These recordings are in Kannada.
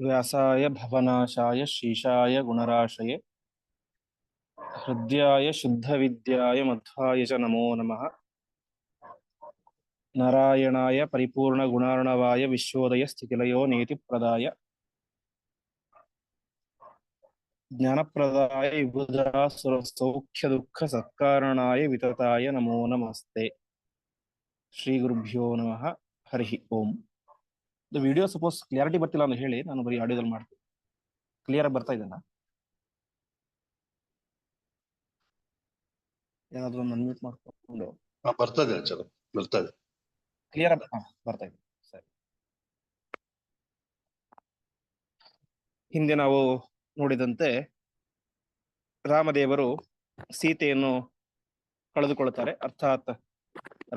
व्यासाय भवनाशाय शीशाय गुणराशये। शुद्ध विद्याय मध्वाय च नमो नमः। नारायणाय परिपूर्णगुणार्णवाय विश्वोदयस्थितिलयो सौख्य दुख सत्कारणाय वितताय नमो नमस्ते। श्रीगुरुभ्यो नमः। हरि ओम। ಇದು ವಿಡಿಯೋ ಸಪೋಸ್ ಕ್ಲಿಯಾರಿಟಿ ಬರ್ತಿಲ್ಲ ಅಂತ ಹೇಳಿ ನಾನು ಬರೀ ಆಡಿಯೋದಲ್ಲಿ ಮಾಡ್ತೀನಿ. ಕ್ಲಿಯರ್ ಆಗಿ ಬರ್ತಾ ಇದೆನಾ? ಏನಾದ್ರು ಅನ್ಮ್ಯೂಟ್ ಮಾಡ್ಕೊಂಡು. ಬರ್ತಾ ಇದೆ ಚಲೋ ಬರ್ತಾ ಇದೆ. ಕ್ಲಿಯರ್ ಬರ್ತಾ ಇದೆ ಸರಿ. ಹಿಂದೆ ನಾವು ನೋಡಿದಂತೆ ರಾಮದೇವರು ಸೀತೆಯನ್ನು ಕಳೆದುಕೊಳ್ಳುತ್ತಾರೆ ಅರ್ಥಾತ್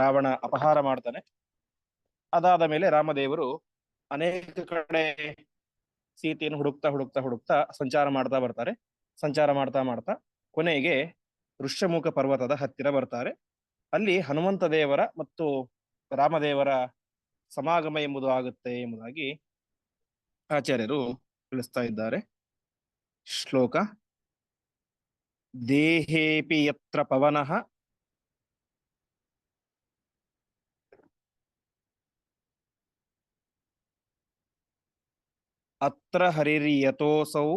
ರಾವಣ ಅಪಹಾರ ಮಾಡ್ತಾನೆ. ಅದಾದ ಮೇಲೆ ರಾಮದೇವರು ಅನೇಕ ಕಡೆ ಸೀತೆಯನ್ನು ಹುಡುಕ್ತಾ ಹುಡುಕ್ತಾ ಹುಡುಕ್ತಾ ಸಂಚಾರ ಮಾಡ್ತಾ ಬರ್ತಾರೆ. ಸಂಚಾರ ಮಾಡ್ತಾ ಮಾಡ್ತಾ ಕೊನೆಗೆ ಋಷ್ಯಮುಖ ಪರ್ವತದ ಹತ್ತಿರ ಬರ್ತಾರೆ. ಅಲ್ಲಿ ಹನುಮಂತ ದೇವರ ಮತ್ತು ರಾಮದೇವರ ಸಮಾಗಮ ಎಂಬುದು ಆಗುತ್ತೆ ಎಂಬುದಾಗಿ ಆಚಾರ್ಯರು ತಿಳಿಸ್ತಾ ಇದ್ದಾರೆ. ಶ್ಲೋಕ, ದೇಹೇಪಿ ಯತ್ರ ಪವನಃ ಅತ್ರ ಹರಿರ್ಯತೋಸೌ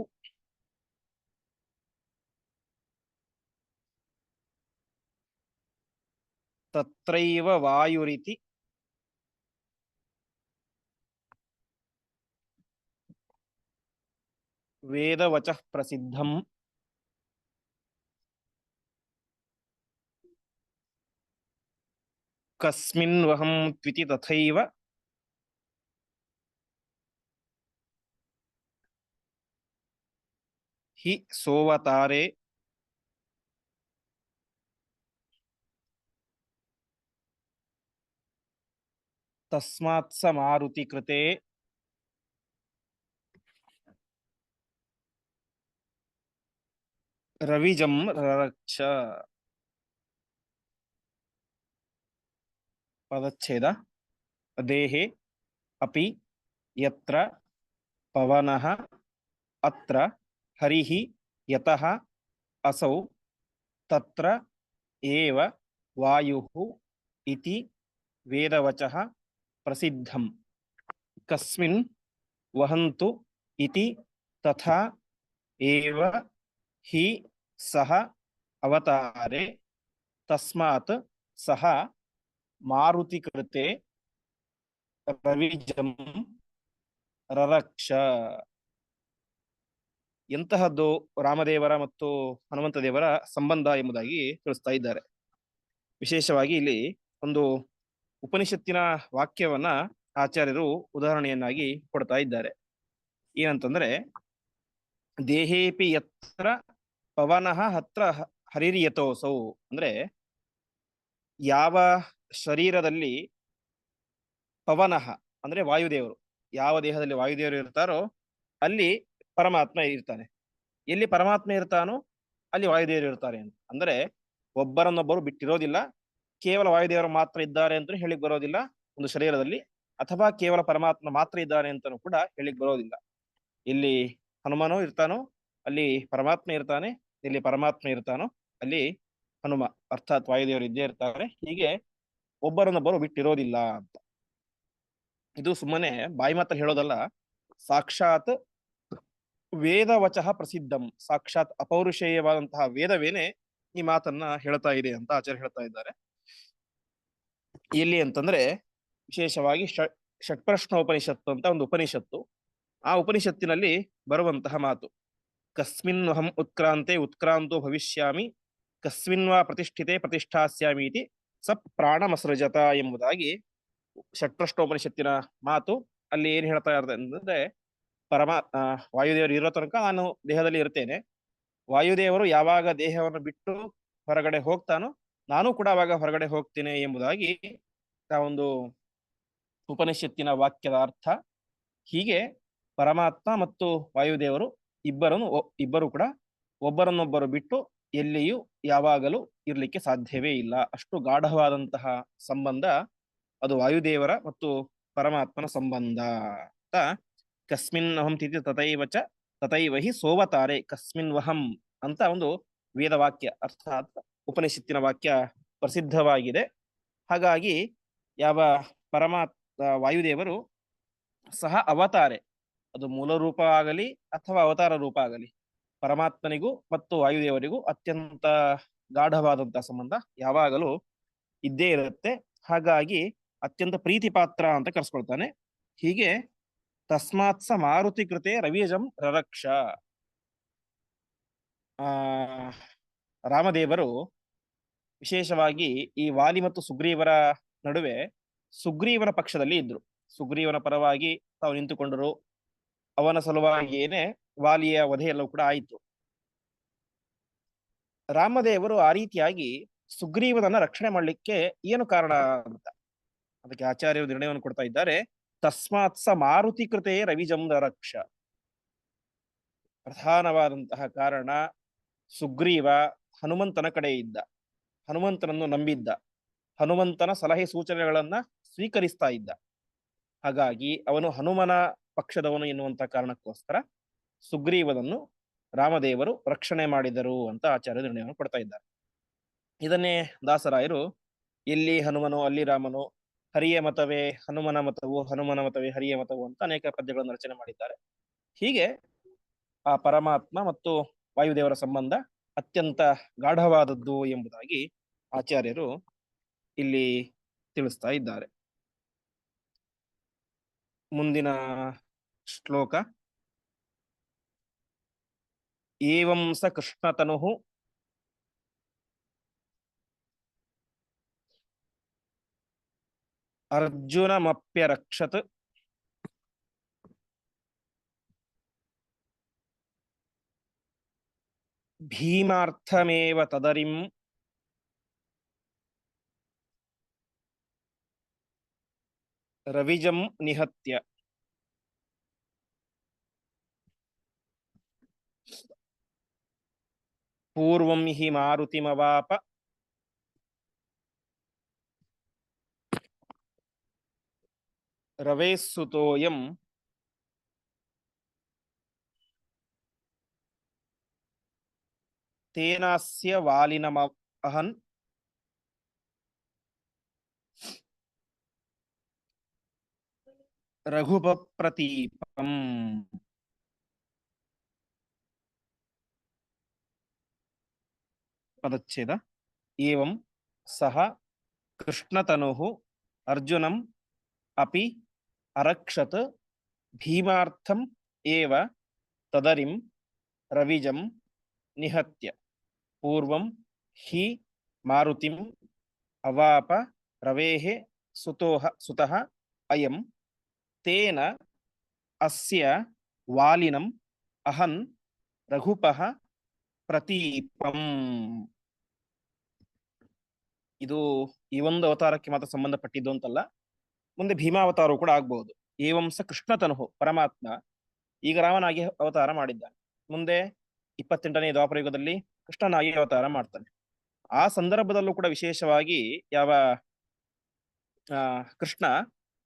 ತತ್ರೈವ ವಾಯುರಿತಿ ವೇದವಚಃ ಪ್ರಸಿದ್ಧಂ ಕಸ್ಮಿನ್ವಹಂ ತ್ವಿತಿ ತಥೈವ ಹಿ ಸೋವತಾರೆ ತಸ್ಮಾತ್ ಸ ಮಾರುತಿ ಕೃತೆ ರವಿಜಂ ರರಕ್ಷ ಪದಚ್ಛೇದ ದೇಹೆ ಅಪಿ ಯತ್ರ ಪವನಃ ಅತ್ರ ಹರಿಃ ಯತಃ ಅಸೌ ತತ್ರ ಏವ ವಾಯುಃ ಇತಿ ವೇದವಚಃ ಪ್ರಸಿದ್ಧಂ ಕಸ್ಮಿನ್ ವಹಂತು ಇತಿ ತಥಾ ಏವ ಹಿ ಸಹ ಅವತಾರೆ ತಸ್ಮಾತ್ ಸಹ ಮಾರುತಿ ಕೃತೆ ರವಿಜಂ ರರಕ್ಷ ಎಂತಹದ್ದು ರಾಮದೇವರ ಮತ್ತು ಹನುಮಂತ ದೇವರ ಸಂಬಂಧ ಎಂಬುದಾಗಿ ತಿಳಿಸ್ತಾ ಇದ್ದಾರೆ. ವಿಶೇಷವಾಗಿ ಇಲ್ಲಿ ಒಂದು ಉಪನಿಷತ್ತಿನ ವಾಕ್ಯವನ್ನ ಆಚಾರ್ಯರು ಉದಾಹರಣೆಯನ್ನಾಗಿ ಕೊಡ್ತಾ ಇದ್ದಾರೆ. ಏನಂತಂದ್ರೆ, ದೇಹೇಪಿ ಯತ್ರ ಪವನಃ ಹತ್ರ ಹರಿರ್ಯತೋಸೌ ಅಂದ್ರೆ ಯಾವ ಶರೀರದಲ್ಲಿ ಪವನಃ ಅಂದ್ರೆ ವಾಯುದೇವರು, ಯಾವ ದೇಹದಲ್ಲಿ ವಾಯುದೇವರು ಇರ್ತಾರೋ ಅಲ್ಲಿ ಪರಮಾತ್ಮ ಇರ್ತಾನೆ. ಎಲ್ಲಿ ಪರಮಾತ್ಮ ಇರ್ತಾನೋ ಅಲ್ಲಿ ವಾಯುದೇವರು ಇರ್ತಾರೆ ಅಂತ. ಅಂದ್ರೆ ಒಬ್ಬರನ್ನೊಬ್ಬರು ಬಿಟ್ಟಿರೋದಿಲ್ಲ, ಕೇವಲ ವಾಯುದೇವರು ಮಾತ್ರ ಇದ್ದಾರೆ ಅಂತ ಹೇಳಿಕ್ ಬರೋದಿಲ್ಲ, ಒಂದು ಶರೀರದಲ್ಲಿ, ಅಥವಾ ಕೇವಲ ಪರಮಾತ್ಮ ಮಾತ್ರ ಇದ್ದಾನೆ ಅಂತಾನೂ ಕೂಡ ಹೇಳಿಕ್ ಬರೋದಿಲ್ಲ. ಇಲ್ಲಿ ಹನುಮನೋ ಇರ್ತಾನೋ, ಅಲ್ಲಿ ಪರಮಾತ್ಮ ಇರ್ತಾನೆ, ಇಲ್ಲಿ ಪರಮಾತ್ಮ ಇರ್ತಾನೋ, ಅಲ್ಲಿ ಹನುಮ, ಅರ್ಥಾತ್ ವಾಯುದೇವರು ಇದ್ದೇ ಇರ್ತಾರೆ, ಹೀಗೆ ಒಬ್ಬರನ್ನೊಬ್ಬರು ಬಿಟ್ಟಿರೋದಿಲ್ಲ ಅಂತ. ಇದು ಸುಮ್ಮನೆ ಬಾಯಿ ಮಾತ್ರ ಹೇಳೋದಲ್ಲ, ಸಾಕ್ಷಾತ್ ವೇದವಚಃ ಪ್ರಸಿದ್ಧಂ. ಸಾಕ್ಷಾತ್ ಅಪೌರುಷೇಯವಾದಂತಹ ವೇದವೇನೆ ಈ ಮಾತನ್ನ ಹೇಳ್ತಾ ಇದೆ ಅಂತ ಆಚಾರ್ಯ ಹೇಳ್ತಾ ಇದ್ದಾರೆ. ಎಲ್ಲಿ ಅಂತಂದ್ರೆ ವಿಶೇಷವಾಗಿ ಷಟ್ ಷಟ್ಪ್ರಶ್ನೋಪನಿಷತ್ತು ಅಂತ ಒಂದು ಉಪನಿಷತ್ತು. ಆ ಉಪನಿಷತ್ತಿನಲ್ಲಿ ಬರುವಂತಹ ಮಾತು. ಕಸ್ಮಿನ್ ಅಹಂ ಉತ್ಕ್ರಾಂತೆ ಉತ್ಕ್ರಾಂತೋ ಭವಿಷ್ಯಾಮಿ ಕಸ್ಮಿನ್ ವಾ ಪ್ರತಿಷ್ಠಿತೆ ಪ್ರತಿಷ್ಠಾಸ್ಯಾಮಿ ಇತಿ ಸ ಪ್ರಾಣಮಸೃಜತ ಎಂಬುದಾಗಿ ಷಟ್ಪ್ರಶ್ನೋಪನಿಷತ್ತಿನ ಮಾತು ಅಲ್ಲಿ ಏನ್ ಹೇಳ್ತಾ ಇರ್ತದೆ ಅಂತಂದ್ರೆ ಪರಮ ವಾಯುದೇವರು ಇರೋ ತನಕ ನಾನು ದೇಹದಲ್ಲಿ ಇರ್ತೇನೆ. ವಾಯುದೇವರು ಯಾವಾಗ ದೇಹವನ್ನು ಬಿಟ್ಟು ಹೊರಗಡೆ ಹೋಗ್ತಾನೋ, ನಾನು ಕೂಡ ಅವಾಗ ಹೊರಗಡೆ ಹೋಗ್ತೇನೆ ಎಂಬುದಾಗಿ ಆ ಒಂದು ಉಪನಿಷತ್ತಿನ ವಾಕ್ಯದ ಅರ್ಥ. ಹೀಗೆ ಪರಮಾತ್ಮ ಮತ್ತು ವಾಯುದೇವರು ಇಬ್ಬರನ್ನು ಇಬ್ಬರು ಕೂಡ ಒಬ್ಬರನ್ನೊಬ್ಬರು ಬಿಟ್ಟು ಎಲ್ಲಿಯೂ ಯಾವಾಗಲೂ ಇರ್ಲಿಕ್ಕೆ ಸಾಧ್ಯವೇ ಇಲ್ಲ. ಅಷ್ಟು ಗಾಢವಾದಂತಹ ಸಂಬಂಧ ಅದು ವಾಯುದೇವರ ಮತ್ತು ಪರಮಾತ್ಮನ ಸಂಬಂಧ ಅಂತ ಕಸ್ಮಿನ್ ಅಹಂ ತಿಥಿ ತಥೈವ ಚ ತಥೈವ ಹಿ ಸೋವತಾರೆ. ಕಸ್ಮಿನ್ ವಹಂ ಅಂತ ಒಂದು ವೇದವಾಕ್ಯ ಅರ್ಥಾತ್ ಉಪನಿಷತ್ತಿನ ವಾಕ್ಯ ಪ್ರಸಿದ್ಧವಾಗಿದೆ. ಹಾಗಾಗಿ ಯಾವ ಪರಮಾತ್ ವಾಯುದೇವರು ಸಹ ಅವತಾರೆ. ಅದು ಮೂಲ ರೂಪ ಆಗಲಿ ಅಥವಾ ಅವತಾರ ರೂಪ ಆಗಲಿ. ಪರಮಾತ್ಮನಿಗೂ ಮತ್ತು ವಾಯುದೇವರಿಗೂ ಅತ್ಯಂತ ಗಾಢವಾದಂತಹ ಸಂಬಂಧ ಯಾವಾಗಲೂ ಇದ್ದೇ ಇರುತ್ತೆ. ಹಾಗಾಗಿ ಅತ್ಯಂತ ಪ್ರೀತಿ ಪಾತ್ರ ಅಂತ ಕರೆಸ್ಕೊಳ್ತಾನೆ. ಹೀಗೆ ತಸ್ಮಾತ್ ಸ ಮಾರುತಿ ಕೃತೆ ರವಿಯಜಂ ರರಕ್ಷ ಆ ರಾಮದೇವರು ವಿಶೇಷವಾಗಿ ಈ ವಾಲಿ ಮತ್ತು ಸುಗ್ರೀವರ ನಡುವೆ ಸುಗ್ರೀವನ ಪಕ್ಷದಲ್ಲಿ ಇದ್ರು. ಸುಗ್ರೀವನ ಪರವಾಗಿ ತಾವು ನಿಂತುಕೊಂಡರು. ಅವನ ಸಲುವಾಗಿಯೇನೆ ವಾಲಿಯ ವಧೆಯೆಲ್ಲವೂ ಕೂಡ ಆಯಿತು. ರಾಮದೇವರು ಆ ರೀತಿಯಾಗಿ ಸುಗ್ರೀವನನ್ನ ರಕ್ಷಣೆ ಮಾಡಲಿಕ್ಕೆ ಏನು ಕಾರಣ ಅಂತ. ಅದಕ್ಕೆ ಆಚಾರ್ಯರು ನಿರ್ಣಯವನ್ನು ಕೊಡ್ತಾ ಇದ್ದಾರೆ. ತಸ್ಮಾತ್ ಸ ಮಾರುತಿ ಕೃತೆ ರವಿಜಂ ರಕ್ಷ. ಪ್ರಧಾನವಾದಂತಹ ಕಾರಣ ಸುಗ್ರೀವ ಹನುಮಂತನ ಕಡೆ ಇದ್ದ. ಹನುಮಂತನನ್ನು ನಂಬಿದ್ದ. ಹನುಮಂತನ ಸಲಹೆ ಸೂಚನೆಗಳನ್ನ ಸ್ವೀಕರಿಸ್ತಾ ಇದ್ದ. ಹಾಗಾಗಿ ಅವನು ಹನುಮನ ಪಕ್ಷದವನು ಎನ್ನುವಂತಹ ಕಾರಣಕ್ಕೋಸ್ಕರ ಸುಗ್ರೀವನನ್ನು ರಾಮದೇವರು ರಕ್ಷಣೆ ಮಾಡಿದರು ಅಂತ ಆಚಾರ್ಯ ನಿರ್ಣಯವನ್ನು ಕೊಡ್ತಾ ಇದ್ದಾರೆ. ಇದನ್ನೇ ದಾಸರಾಯರು ಎಲ್ಲಿ ಹನುಮನು ಅಲ್ಲಿ ರಾಮನು ಹರಿಯ ಮತವೇ, ಹನುಮನ ಮತವು, ಹನುಮನ ಮತವೇ, ಹರಿಯ ಮತವು ಅಂತ ಅನೇಕ ಪದ್ಯಗಳನ್ನು ರಚನೆ ಮಾಡಿದ್ದಾರೆ. ಹೀಗೆ ಆ ಪರಮಾತ್ಮ ಮತ್ತು ವಾಯುದೇವರ ಸಂಬಂಧ ಅತ್ಯಂತ ಗಾಢವಾದದ್ದು ಎಂಬುದಾಗಿ ಆಚಾರ್ಯರು ಇಲ್ಲಿ ತಿಳಿಸ್ತಾ ಇದ್ದಾರೆ. ಮುಂದಿನ ಶ್ಲೋಕ. ಏವಂ ಸ ಕೃಷ್ಣತನು അർജുനമപ്യരക്ഷത് ഭീമാർത്ഥമേവ തദരിം रविजं निहत्य पूर्वं हि मारुतिमवाप ರವೇಸ್ಸುತೋಯಂ ತೇನಾಸ್ಯ ವಾಲಿನಮ ಅಹನ್ ರಘುಪಪ್ರತೀಪಂ ಪದಚ್ಛೇದ ಏವಂ ಸಹ ಕೃಷ್ಣತನುಃ ಅರ್ಜುನಂ ಅಪಿ ಅರಕ್ಷತ್ ಭೀಮಾರ್ಥಂ ಏವ ತದರಿಂ ರವಿಜಂ ನಿಹತ್ಯ ಪೂರ್ವಂ ಹಿ ಮಾರುತಿಂ ಅವಾಪ ರವೇಃ ಸುತೋಹ ಸುತಃ ಅಯಂ ತೇನ ಅಸ್ಯ ವಾಲಿನಂ ಅಹನ್ ರಘುಪಃ ಪ್ರತೀಪಂ ಇದು ಈ ಒಂದು ಅವತಾರಕ್ಕೆ ಮಾತ್ರ ಸಂಬಂಧಪಟ್ಟಿದ್ದು ಅಂತಲ್ಲ? ಮುಂದೆ ಭೀಮಾವತಾರವು ಕೂಡ ಆಗ್ಬಹುದು. ಏವಂಸ ಕೃಷ್ಣತನು ಪರಮಾತ್ಮ ಈಗ ರಾಮನಾಗಿ ಅವತಾರ ಮಾಡಿದ್ದಾನೆ. ಮುಂದೆ ಇಪ್ಪತ್ತೆಂಟನೇ ಯುಗದಲ್ಲಿ ಕೃಷ್ಣನಾಗಿ ಅವತಾರ ಮಾಡ್ತಾನೆ. ಆ ಸಂದರ್ಭದಲ್ಲೂ ಕೂಡ ವಿಶೇಷವಾಗಿ ಯಾವ ಕೃಷ್ಣ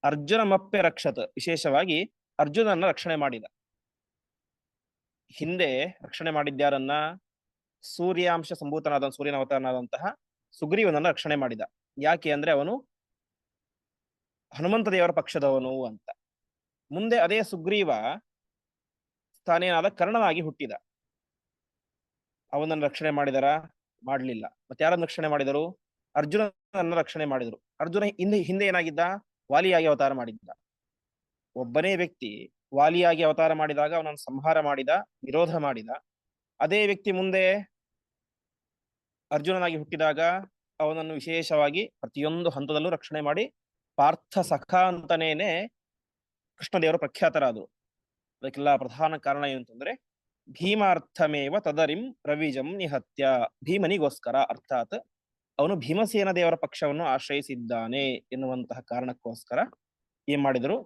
ಅರ್ಜುನ ಮಪ್ಪೆ ರಕ್ಷತ, ವಿಶೇಷವಾಗಿ ಅರ್ಜುನನ್ನ ರಕ್ಷಣೆ ಮಾಡಿದ. ಹಿಂದೆ ರಕ್ಷಣೆ ಮಾಡಿದ್ಯಾರನ್ನ ಸೂರ್ಯಾಂಶ ಸಂಭೂತನಾದ, ಸೂರ್ಯನ ಅವತಾರನಾದಂತಹ ಸುಗ್ರೀವನನ್ನ ರಕ್ಷಣೆ ಮಾಡಿದ. ಯಾಕೆ ಅಂದ್ರೆ ಅವನು ಹನುಮಂತ ದೇವರ ಪಕ್ಷದವನು ಅಂತ. ಮುಂದೆ ಅದೇ ಸುಗ್ರೀವ ತಾನೇನಾದ ಕರ್ಣನಾಗಿ ಹುಟ್ಟಿದ. ಅವನನ್ನು ರಕ್ಷಣೆ ಮಾಡಿದರ? ಮಾಡಲಿಲ್ಲ. ಮತ್ತೆ ಯಾರನ್ನು ರಕ್ಷಣೆ ಮಾಡಿದರು? ಅರ್ಜುನನನ್ನ ರಕ್ಷಣೆ ಮಾಡಿದರು. ಅರ್ಜುನ ಹಿಂದೆ ಹಿಂದೆ ಏನಾಗಿದ್ದ? ವಾಲಿಯಾಗಿ ಅವತಾರ ಮಾಡಿದ್ದ. ಒಬ್ಬನೇ ವ್ಯಕ್ತಿ ವಾಲಿಯಾಗಿ ಅವತಾರ ಮಾಡಿದಾಗ ಅವನನ್ನು ಸಂಹಾರ ಮಾಡಿದ ವಿರೋಧ ಮಾಡಿದ. ಅದೇ ವ್ಯಕ್ತಿ ಮುಂದೆ ಅರ್ಜುನನಾಗಿ ಹುಟ್ಟಿದಾಗ ಅವನನ್ನು ವಿಶೇಷವಾಗಿ ಪ್ರತಿಯೊಂದು ಹಂತದಲ್ಲೂ ರಕ್ಷಣೆ ಮಾಡಿ ಪಾರ್ಥ ಸಖ ಅಂತನೇನೆ ಕೃಷ್ಣದೇವರು ಪ್ರಖ್ಯಾತರಾದರು. ಅದಕ್ಕೆಲ್ಲ ಪ್ರಧಾನ ಕಾರಣ ಏನು ಅಂತಂದ್ರೆ, ಭೀಮಾರ್ಥಮೇವ ತದರಿಂ ರವಿಜಂ ನಿಹತ್ಯ. ಭೀಮನಿಗೋಸ್ಕರ ಅರ್ಥಾತ್ ಅವನು ಭೀಮಸೇನ ದೇವರ ಪಕ್ಷವನ್ನು ಆಶ್ರಯಿಸಿದ್ದಾನೆ ಎನ್ನುವಂತಹ ಕಾರಣಕ್ಕೋಸ್ಕರ ಏನ್ ಮಾಡಿದರು,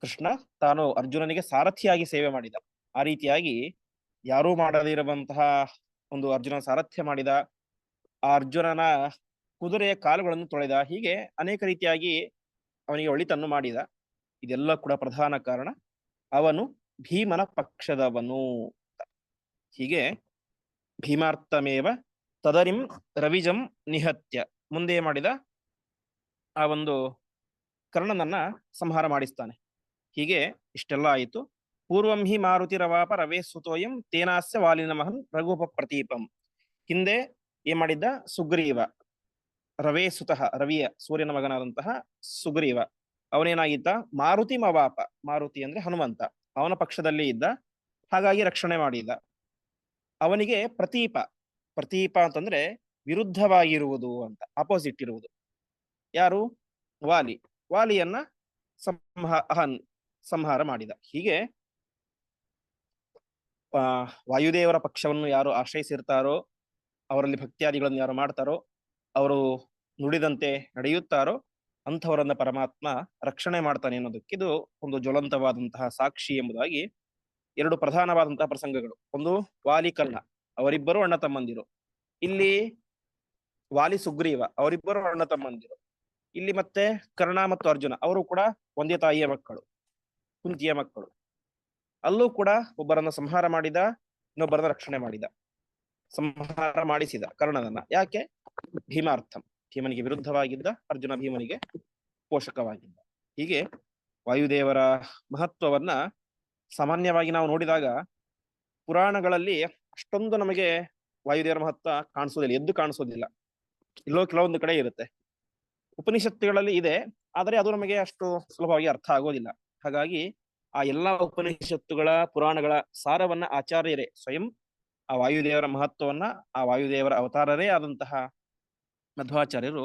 ಕೃಷ್ಣ ತಾನು ಅರ್ಜುನನಿಗೆ ಸಾರಥಿಯಾಗಿ ಸೇವೆ ಮಾಡಿದ. ಆ ರೀತಿಯಾಗಿ ಯಾರೂ ಮಾಡದಿರುವಂತಹ ಒಂದು ಅರ್ಜುನ ಸಾರಥ್ಯ ಮಾಡಿದ. ಆ ಅರ್ಜುನನ ಕುದುರೆಯ ಕಾಲುಗಳನ್ನು ತೊಳೆದ ಹೀಗೆ ಅನೇಕ ರೀತಿಯಾಗಿ ಅವನಿಗೆ ಒಳಿತನ್ನು ಮಾಡಿದ. ಇದೆಲ್ಲ ಕೂಡ ಪ್ರಧಾನ ಕಾರಣ. ಅವನು ಭೀಮನ ಪಕ್ಷದವನು ಹೀಗೆ ಭೀಮಾರ್ಥಮೇವ ತದರಿಂ ರವಿಜಂ ನಿಹತ್ಯ. ಮುಂದೆ ಮಾಡಿದ ಆ ಒಂದು ಕರ್ಣನನ್ನ ಸಂಹಾರ ಮಾಡಿಸ್ತಾನೆ. ಹೀಗೆ ಇಷ್ಟೆಲ್ಲ ಆಯಿತು. ಪೂರ್ವಂ ಹಿ ಮಾರುತಿ ರವಾಪ ರವೇ ಸುತೋಯಂ ತೇನಾಸ್ಯ ವಾಲಿನ ಮಹನ್ ರಘುಪ ಪ್ರತೀಪಂ. ಹಿಂದೆ ಏನ್ ಮಾಡಿದ್ದ? ಸುಗ್ರೀವ. ರವೇ ಸುತಃ ರವಿಯ ಸೂರ್ಯನ ಮಗನಾದಂತಹ ಸುಗ್ರೀವ. ಅವನೇನಾಗಿದ್ದ? ಮಾರುತಿ ಮವಾಪ. ಮಾರುತಿ ಅಂದ್ರೆ ಹನುಮಂತ. ಅವನ ಪಕ್ಷದಲ್ಲಿ ಇದ್ದ. ಹಾಗಾಗಿ ರಕ್ಷಣೆ ಮಾಡಿದ. ಅವನಿಗೆ ಪ್ರತೀಪ. ಪ್ರತೀಪ ಅಂತಂದ್ರೆ ವಿರುದ್ಧವಾಗಿರುವುದು ಅಂತ. ಅಪೋಸಿಟ್ ಇರುವುದು. ಯಾರು? ವಾಲಿ. ವಾಲಿಯನ್ನ ಸಂಹ ಸಂಹಾರ ಮಾಡಿದ. ಹೀಗೆ ವಾಯುದೇವರ ಪಕ್ಷವನ್ನು ಯಾರು ಆಶ್ರಯಿಸಿರ್ತಾರೋ, ಅವರಲ್ಲಿ ಭಕ್ತಿಯಾದಿಗಳನ್ನು ಯಾರು ಮಾಡ್ತಾರೋ ಅವರು ನುಡಿದಂತೆ ನಡೆಯುತ್ತಾರೋ ಅಂಥವರನ್ನ ಪರಮಾತ್ಮ ರಕ್ಷಣೆ ಮಾಡ್ತಾನೆ ಅನ್ನೋದಕ್ಕೆ ಇದು ಒಂದು ಜ್ವಲಂತವಾದಂತಹ ಸಾಕ್ಷಿ ಎಂಬುದಾಗಿ ಎರಡು ಪ್ರಧಾನವಾದಂತಹ ಪ್ರಸಂಗಗಳು. ಒಂದು ವಾಲಿ ಕರ್ಣ ಅವರಿಬ್ಬರು ಅಣ್ಣ ತಮ್ಮಂದಿರು. ಇಲ್ಲಿ ವಾಲಿ ಸುಗ್ರೀವ, ಅವರಿಬ್ಬರು ಅಣ್ಣ ತಮ್ಮಂದಿರು. ಇಲ್ಲಿ ಮತ್ತೆ ಕರ್ಣ ಮತ್ತು ಅರ್ಜುನ, ಅವರು ಕೂಡ ಒಂದೇ ತಾಯಿಯ ಮಕ್ಕಳು, ಕುಂತಿಯ ಮಕ್ಕಳು. ಅಲ್ಲೂ ಕೂಡ ಒಬ್ಬರನ್ನ ಸಂಹಾರ ಮಾಡಿದ, ಇನ್ನೊಬ್ಬರನ್ನ ರಕ್ಷಣೆ ಮಾಡಿದ, ಸಂಹಾರ ಮಾಡಿಸಿದ ಕರ್ಣನನ್ನ. ಯಾಕೆ? ಭೀಮಾರ್ಥಂ. ಭೀಮನಿಗೆ ವಿರುದ್ಧವಾಗಿದ್ದ ಅರ್ಜುನ ಭೀಮನಿಗೆ ಪೋಷಕವಾಗಿದ್ದ. ಹೀಗೆ ವಾಯುದೇವರ ಮಹತ್ವವನ್ನ ಸಾಮಾನ್ಯವಾಗಿ ನಾವು ನೋಡಿದಾಗ ಪುರಾಣಗಳಲ್ಲಿ ಅಷ್ಟೊಂದು ನಮಗೆ ವಾಯುದೇವರ ಮಹತ್ವ ಕಾಣಿಸೋದಿಲ್ಲ, ಎದ್ದು ಕಾಣಿಸೋದಿಲ್ಲ. ಇಲ್ಲೋ ಕೆಲವೊಂದು ಕಡೆ ಇರುತ್ತೆ. ಉಪನಿಷತ್ತುಗಳಲ್ಲಿ ಇದೆ, ಆದರೆ ಅದು ನಮಗೆ ಅಷ್ಟು ಸುಲಭವಾಗಿ ಅರ್ಥ ಆಗೋದಿಲ್ಲ. ಹಾಗಾಗಿ ಆ ಎಲ್ಲಾ ಉಪನಿಷತ್ತುಗಳ ಪುರಾಣಗಳ ಸಾರವನ್ನ ಆಚಾರ್ಯರೇ ಸ್ವಯಂ ಆ ವಾಯುದೇವರ ಮಹತ್ವವನ್ನ, ಆ ವಾಯುದೇವರ ಅವತಾರರೇ ಆದಂತಹ ಮಧ್ವಾಚಾರ್ಯರು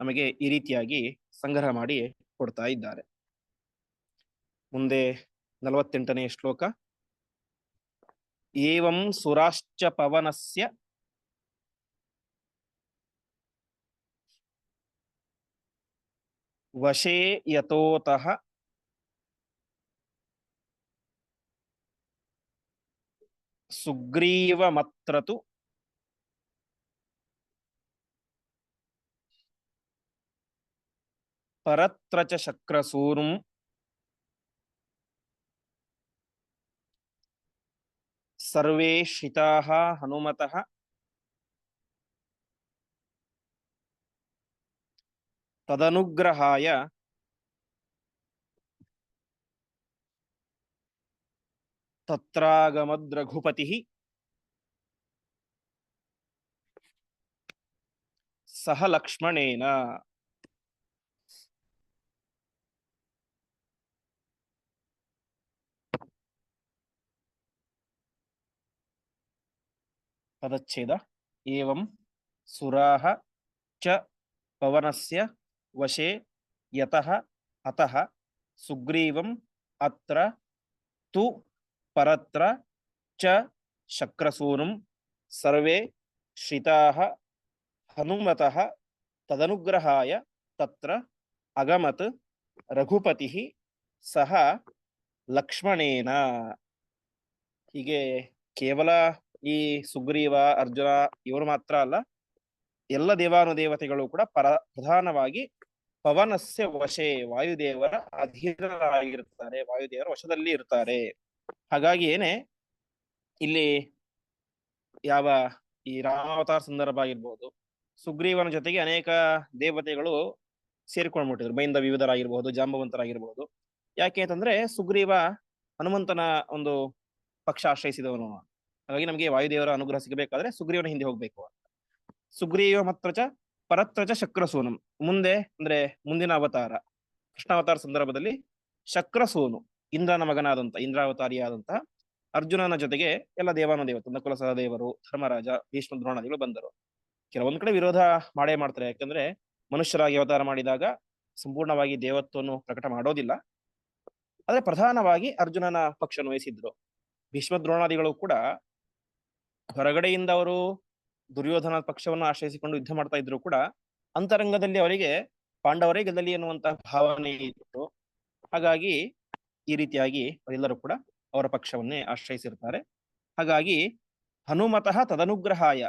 ನಮಗೆ ಈ ರೀತಿಯಾಗಿ ಸಂಗ್ರಹ ಮಾಡಿ ಕೊಡ್ತಾ ಇದ್ದಾರೆ. ಮುಂದೆ ನಲವತ್ತೆಂಟನೇ ಶ್ಲೋಕ. ಏವಂ ಸುರಾಶ್ಚ ಪವನಸ್ಯ ವಶೇ ಯತೋತಃ ಸುಗ್ರೀವಮತ್ರತು ಪರತ್ರ ಚ ಶಕ್ರಸೂನುಂ ಸರ್ವೇ ಶಿತಾಃ ಹನುಮತಃ ತದನುಗ್ರಹಾಯ ತತ್ರಾಗಮದ್ರಘುಪತಿ ಸಹ ಲಕ್ಷ್ಮಣೇನ ಪದಚ್ಛೇದ ಏವಂ ಸುರಾಹ ಚ ಪವನಸ್ಯ ವಶೇ ಯತಃ ಅತಃ ಸುಗ್ರೀವಂ ಅತ್ರ ತು ಪರತ್ರ ಚ ಶಕ್ರಸೂನುಂ ಸರ್ವೇ ಶ್ರಿತಾಃ ಹನುಮತಃ ತದನುಗ್ರಹಾಯ ತತ್ರ ಅಗಮತ್ ರಘುಪತಿ ಸಹ ಲಕ್ಷ್ಮಣೇನ ಹೀಗೆ ಕೇವಲ ಈ ಸುಗ್ರೀವ, ಅರ್ಜುನ ಇವರು ಮಾತ್ರ ಅಲ್ಲ, ಎಲ್ಲ ದೇವಾನುದೇವತೆಗಳು ಕೂಡ ಪರ, ಪ್ರಧಾನವಾಗಿ ಪವನಸ್ಯ ವಶೆ ವಾಯುದೇವರ ಅಧೀನರಾಗಿರ್ತಾರೆ ವಾಯುದೇವರ ವಶದಲ್ಲಿ ಇರ್ತಾರೆ ಹಾಗಾಗಿ ಏನೇ, ಇಲ್ಲಿ ಯಾವ ಈ ರಾಮಾವತಾರ ಸಂದರ್ಭ ಆಗಿರ್ಬೋದು, ಸುಗ್ರೀವನ ಜೊತೆಗೆ ಅನೇಕ ದೇವತೆಗಳು ಸೇರಿಕೊಂಡ್ಬಿಟ್ಟಿದ್ರು, ಬೈಂದ ವಿವಿಧರಾಗಿರ್ಬಹುದು ಜಾಂಬವಂತರಾಗಿರ್ಬಹುದು ಯಾಕೆ ಅಂತಂದ್ರೆ ಸುಗ್ರೀವ ಹನುಮಂತನ ಒಂದು ಪಕ್ಷ ಆಶ್ರಯಿಸಿದವನು. ಹಾಗಾಗಿ ನಮಗೆ ವಾಯುದೇವರ ಅನುಗ್ರಹ ಸಿಗಬೇಕಾದ್ರೆ ಸುಗ್ರೀವನ ಹಿಂದೆ ಹೋಗ್ಬೇಕು ಅಂತ. ಸುಗ್ರೀವ ಮತ್ರಚ ಚ ಪರತ್ರ ಚ ಶಕ್ರಸೂನಂ. ಮುಂದೆ ಅಂದ್ರೆ ಮುಂದಿನ ಅವತಾರ. ಕೃಷ್ಣಾವತಾರ ಸಂದರ್ಭದಲ್ಲಿ ಶಕ್ರಸೂನು, ಇಂದ್ರನ ಮಗನಾದಂತ, ಇಂದ್ರಾವತಾರಿಯಾದಂತ ಅರ್ಜುನನ ಜೊತೆಗೆ ಎಲ್ಲ ದೇವಾನು ದೇವತೆ ನಕುಲ ಸಹದೇವರು ಧರ್ಮರಾಜ ಭೀಷ್ಮ ದ್ರೋಣಾದಿಗಳು ಬಂದರು. ಕೆಲವೊಂದ್ ಕಡೆ ವಿರೋಧ ಮಾಡೇ ಮಾಡ್ತಾರೆ. ಯಾಕಂದ್ರೆ ಮನುಷ್ಯರಾಗಿ ಅವತಾರ ಮಾಡಿದಾಗ ಸಂಪೂರ್ಣವಾಗಿ ದೇವತ್ವವನ್ನು ಪ್ರಕಟ ಮಾಡೋದಿಲ್ಲ. ಆದ್ರೆ ಪ್ರಧಾನವಾಗಿ ಅರ್ಜುನನ ಪಕ್ಷವನ್ನು ವಹಿಸಿದ್ರು ಭೀಷ್ಮ ದ್ರೋಣಾದಿಗಳು ಕೂಡ ಹೊರಗಡೆಯಿಂದ ಅವರು ದುರ್ಯೋಧನ ಪಕ್ಷವನ್ನು ಆಶ್ರಯಿಸಿಕೊಂಡು ಯುದ್ಧ ಮಾಡ್ತಾ ಇದ್ರು ಕೂಡ, ಅಂತರಂಗದಲ್ಲಿ ಅವರಿಗೆ ಪಾಂಡವರೇ ಗೆಲ್ಲಲಿ ಎನ್ನುವಂತಹ ಭಾವನೆ ಇತ್ತು. ಹಾಗಾಗಿ ಈ ರೀತಿಯಾಗಿ ಅವರೆಲ್ಲರೂ ಕೂಡ ಅವರ ಪಕ್ಷವನ್ನೇ ಆಶ್ರಯಿಸಿರ್ತಾರೆ. ಹಾಗಾಗಿ ಹನುಮತಃ ತದನುಗ್ರಹಾಯ,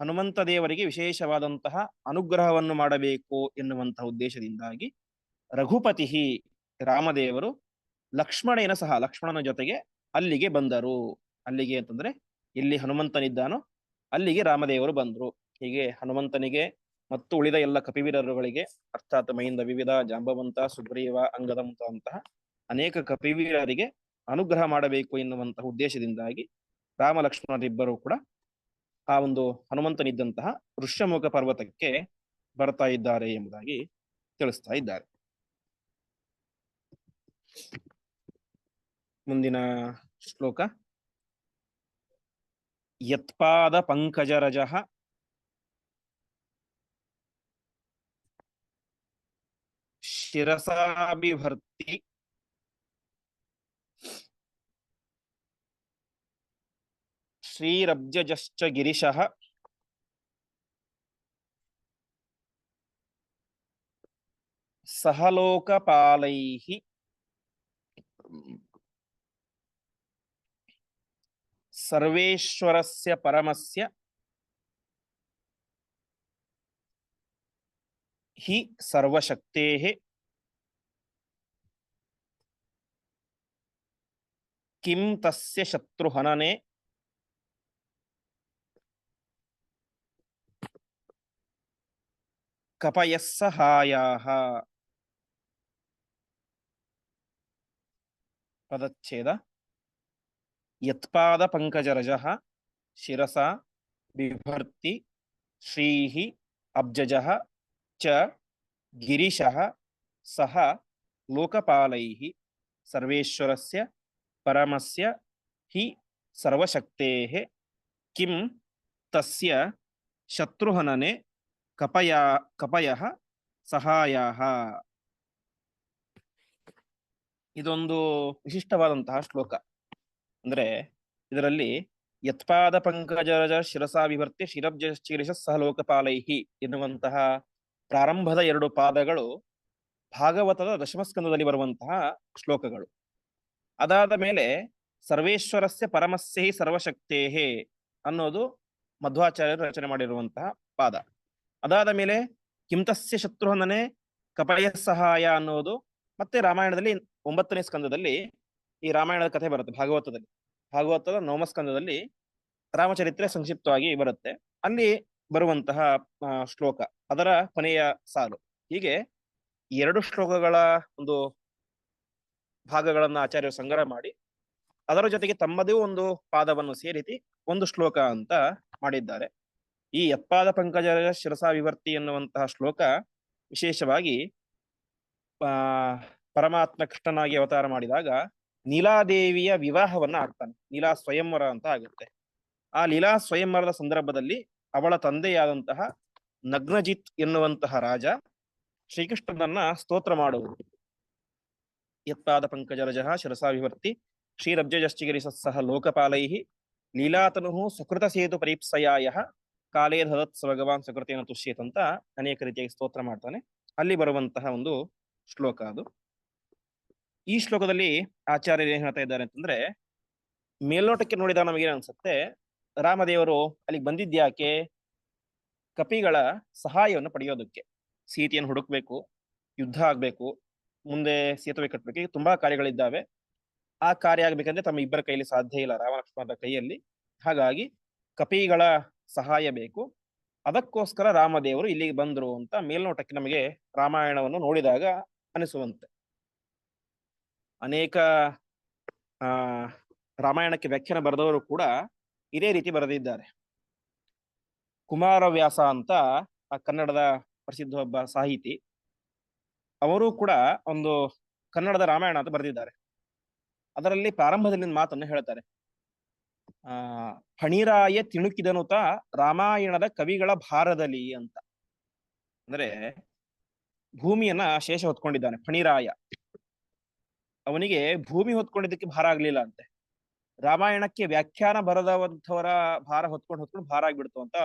ಹನುಮಂತ ದೇವರಿಗೆ ವಿಶೇಷವಾದಂತಹ ಅನುಗ್ರಹವನ್ನು ಮಾಡಬೇಕು ಎನ್ನುವಂತಹ ಉದ್ದೇಶದಿಂದಾಗಿ ರಘುಪತಿ ರಾಮದೇವರು ಲಕ್ಷ್ಮಣೇನ ಸಹ ಲಕ್ಷ್ಮಣನ ಜೊತೆಗೆ ಅಲ್ಲಿಗೆ ಬಂದರು. ಅಲ್ಲಿಗೆ ಅಂತಂದ್ರೆ ಎಲ್ಲಿ ಹನುಮಂತನಿದ್ದಾನೋ ಅಲ್ಲಿಗೆ ರಾಮದೇವರು ಬಂದ್ರು. ಹೀಗೆ ಹನುಮಂತನಿಗೆ ಮತ್ತು ಉಳಿದ ಎಲ್ಲ ಕಪಿವೀರರುಗಳಿಗೆ, ಅರ್ಥಾತ್ ಮೈಯಿಂದ ವಿವಿಧ ಜಾಂಬವಂತ, ಸುಗ್ರೀವ ಅಂಗದ ಮುಂತಾದಂತಹ ಅನೇಕ ಕಪಿವೀರರಿಗೆ ಅನುಗ್ರಹ ಮಾಡಬೇಕು ಎನ್ನುವಂತಹ ಉದ್ದೇಶದಿಂದಾಗಿ ರಾಮ ಲಕ್ಷ್ಮಣರಿಬ್ಬರು ಕೂಡ ಆ ಒಂದು ಹನುಮಂತನಿದ್ದಂತಹ ಋಷ್ಯಮುಖ ಪರ್ವತಕ್ಕೆ ಬರ್ತಾ ಇದ್ದಾರೆ ಎಂಬುದಾಗಿ ತಿಳಿಸ್ತಾ ಇದ್ದಾರೆ. ಮುಂದಿನ ಶ್ಲೋಕ. ಯತ್ಪಾದ ಪಂಕಜರಜ ಶಿರಸಾಭಿಭರ್ತಿ ಶ್ರೀರಬ್ಜಶ್ಚ ಗಿರಿಶಃ ಸರ್ವೇಶ್ವರಸ್ಯ ಪರಮಸ್ಯ. ಹಿ ಸರ್ವಶಕ್ತೇ ಕಿಂ ತಸ್ಯ ಶತ್ರುಹನನೆ. ಕಪಯಸ್ಸಹಾಯಾಹ ಪದಚ್ಛೇದ. ಯತ್ಪಾದ ಪಂಕಜರಜಃ ಶಿರಸಾ ಬಿಭರ್ತಿ ಶ್ರೀಃ ಅಬ್ಜಜಃ ಚ ಗಿರಿಶಃ ಸಹ ಲೋಕಪಾಲೈಃ ಸರ್ವೇಶ್ವರಸ್ಯ ಪರಮಸ್ಯ ಹಿ ಸರ್ವಶಕ್ತೇಃ ಕಿಂ ತಸ್ಯ ಶತ್ರುಹನನೆ ಕಪಯ ಕಪಯಃ ಸಹಾಯಾಹ ಇದೊಂದು ವಿಶಿಷ್ಟವಾದಂತಹ ಶ್ಲೋಕ. ಅಂದ್ರೆ ಇದರಲ್ಲಿ ಯತ್ಪಾದ ಪಂಕಜರಜ ಶಿರಸಾ ವಿಭರ್ತಿ ಶಿರಬ್ಜ ಸಹ ಸಹಲೋಕಪಾಲೈಹಿ ಎನ್ನುವಂತಹ ಪ್ರಾರಂಭದ ಎರಡು ಪಾದಗಳು ಭಾಗವತದ ದಶಮಸ್ಕಂದದಲ್ಲಿ ಬರುವಂತಹ ಶ್ಲೋಕಗಳು. ಅದಾದ ಮೇಲೆ ಸರ್ವೇಶ್ವರಸ್ಯ ಪರಮಸ್ಯ ಸರ್ವಶಕ್ತೇಹೇ ಅನ್ನೋದು ಮಧ್ವಾಚಾರ್ಯರು ರಚನೆ ಮಾಡಿರುವಂತಹ ಪಾದ. ಅದಾದ ಮೇಲೆ ಕಿಂತಸ್ಯ ಶತ್ರುಹನನೆ ಕಪಯ ಸಹಾಯ ಅನ್ನೋದು ಮತ್ತೆ ರಾಮಾಯಣದಲ್ಲಿ ಒಂಬತ್ತನೇ ಸ್ಕಂದದಲ್ಲಿ ಈ ರಾಮಾಯಣದ ಕಥೆ ಬರುತ್ತೆ ಭಾಗವತದಲ್ಲಿ. ಭಾಗವತದ ನವಮಸ್ಕಂದದಲ್ಲಿ ರಾಮಚರಿತ್ರೆ ಸಂಕ್ಷಿಪ್ತವಾಗಿ ಬರುತ್ತೆ. ಅಲ್ಲಿ ಬರುವಂತಹ ಶ್ಲೋಕ, ಅದರ ಕೊನೆಯ ಸಾಲು. ಹೀಗೆ ಎರಡು ಶ್ಲೋಕಗಳ ಒಂದು ಭಾಗಗಳನ್ನ ಆಚಾರ್ಯರು ಸಂಗ್ರಹ ಮಾಡಿ, ಅದರ ಜೊತೆಗೆ ತಮ್ಮದೇ ಒಂದು ಪಾದವನ್ನು ಸೇರಿಸಿ ಒಂದು ಶ್ಲೋಕ ಅಂತ ಮಾಡಿದ್ದಾರೆ. ಈ ಯತ್ಪಾದ ಪಂಕಜ ಶಿರಸಾ ವಿವರ್ತಿ ಎನ್ನುವಂತಹ ಶ್ಲೋಕ ವಿಶೇಷವಾಗಿ ಪರಮಾತ್ಮ ಕೃಷ್ಣನಾಗಿ ಅವತಾರ ಮಾಡಿದಾಗ ನೀಲಾದೇವಿಯ ವಿವಾಹವನ್ನ ಆಗ್ತಾನೆ ನೀಲಾ ಸ್ವಯಂವರ ಅಂತ ಆಗುತ್ತೆ. ಆ ಲೀಲಾ ಸ್ವಯಂವರದ ಸಂದರ್ಭದಲ್ಲಿ ಅವಳ ತಂದೆಯಾದಂತಹ ನಗ್ನಜಿತ್ ಎನ್ನುವಂತಹ ರಾಜ ಶ್ರೀಕೃಷ್ಣನನ್ನ ಸ್ತೋತ್ರ ಮಾಡುವುದು. ಯತ್ಪಾದ ಪಂಕಜರಜ ಶಿರಸಾ ವಿವರ್ತಿ ಶ್ರೀರಬ್ಜಶ್ಚಿಗಿರಿ ಸಹ ಲೋಕಪಾಲೈ ಲೀಲಾತನು ಸುಕೃತ ಸೇತು ಪರೀಪ್ಸಯಾಯ ಕಾಲೇ ಸ್ವಗವಾನ್ ಸ ಭಗವಾನ್ ಸುಕೃತಿಯನ್ನು ಅಂತ ಅನೇಕ ರೀತಿಯಾಗಿ ಸ್ತೋತ್ರ ಮಾಡ್ತಾನೆ. ಅಲ್ಲಿ ಬರುವಂತಹ ಒಂದು ಶ್ಲೋಕ ಅದು. ಈ ಶ್ಲೋಕದಲ್ಲಿ ಆಚಾರ್ಯರು ಏನ್ ಹೇಳ್ತಾ ಇದ್ದಾರೆ ಅಂತಂದ್ರೆ, ಮೇಲ್ನೋಟಕ್ಕೆ ನೋಡಿದಾಗ ನಮಗೆ ಏನ್ ಅನ್ಸುತ್ತೆ? ರಾಮದೇವರು ಅಲ್ಲಿಗೆ ಬಂದಿದ್ಯಾಕೆ ಕಪಿಗಳ ಸಹಾಯವನ್ನು ಪಡೆಯೋದಕ್ಕೆ. ಸೀತೆಯನ್ನು ಹುಡುಕ್ಬೇಕು, ಯುದ್ಧ ಆಗ್ಬೇಕು, ಮುಂದೆ ಸೇತುವೆ ಕಟ್ಟಬೇಕು ತುಂಬಾ ಕಾರ್ಯಗಳಿದ್ದಾವೆ. ಆ ಕಾರ್ಯ ಆಗ್ಬೇಕಂದ್ರೆ ತಮ್ಮ ಇಬ್ಬರ ಕೈಯಲ್ಲಿ ಸಾಧ್ಯ ಇಲ್ಲ ರಾಮಲಕ್ಷ್ಮಣರ ಕೈಯಲ್ಲಿ. ಹಾಗಾಗಿ ಕಪಿಗಳ ಸಹಾಯ ಬೇಕು. ಅದಕ್ಕೋಸ್ಕರ ರಾಮದೇವರು ಇಲ್ಲಿಗೆ ಬಂದರು ಅಂತ ಮೇಲ್ನೋಟಕ್ಕೆ ನಮಗೆ ರಾಮಾಯಣವನ್ನು ನೋಡಿದಾಗ ಅನಿಸುವಂತೆ. ಅನೇಕ, ಆ, ರಾಮಾಯಣಕ್ಕೆ ವ್ಯಾಖ್ಯಾನ ಬರೆದವರು ಕೂಡ ಇದೇ ರೀತಿ ಬರೆದಿದ್ದಾರೆ. ಕುಮಾರವ್ಯಾಸ ಅಂತ ಆ ಕನ್ನಡದ ಪ್ರಸಿದ್ಧ ಒಬ್ಬ ಸಾಹಿತಿ. ಅವರು ಕೂಡ ಒಂದು ಕನ್ನಡದ ರಾಮಾಯಣ ಅಂತ ಬರೆದಿದ್ದಾರೆ. ಅದರಲ್ಲಿ ಪ್ರಾರಂಭದಲ್ಲಿ ಮಾತನ್ನು ಹೇಳ್ತಾರೆ. ಆ, ಫಣಿರಾಯ ತಿಣುಕಿದನುತ ರಾಮಾಯಣದ ಕವಿಗಳ ಭಾರದಲ್ಲಿ ಅಂತ. ಅಂದ್ರೆ ಭೂಮಿಯನ್ನ ಶೇಷ ಹೊತ್ಕೊಂಡಿದ್ದಾನೆ ಫಣಿರಾಯ. ಅವನಿಗೆ ಭೂಮಿ ಹೊತ್ಕೊಂಡಿದ್ದಕ್ಕೆ ಭಾರ ಆಗ್ಲಿಲ್ಲ ಅಂತೆ. ರಾಮಾಯಣಕ್ಕೆ ವ್ಯಾಖ್ಯಾನ ಬರದವಂಥವರ ಭಾರ ಹೊತ್ಕೊಂಡು ಹೊತ್ಕೊಂಡು ಭಾರ ಆಗ್ಬಿಡ್ತು ಅಂತ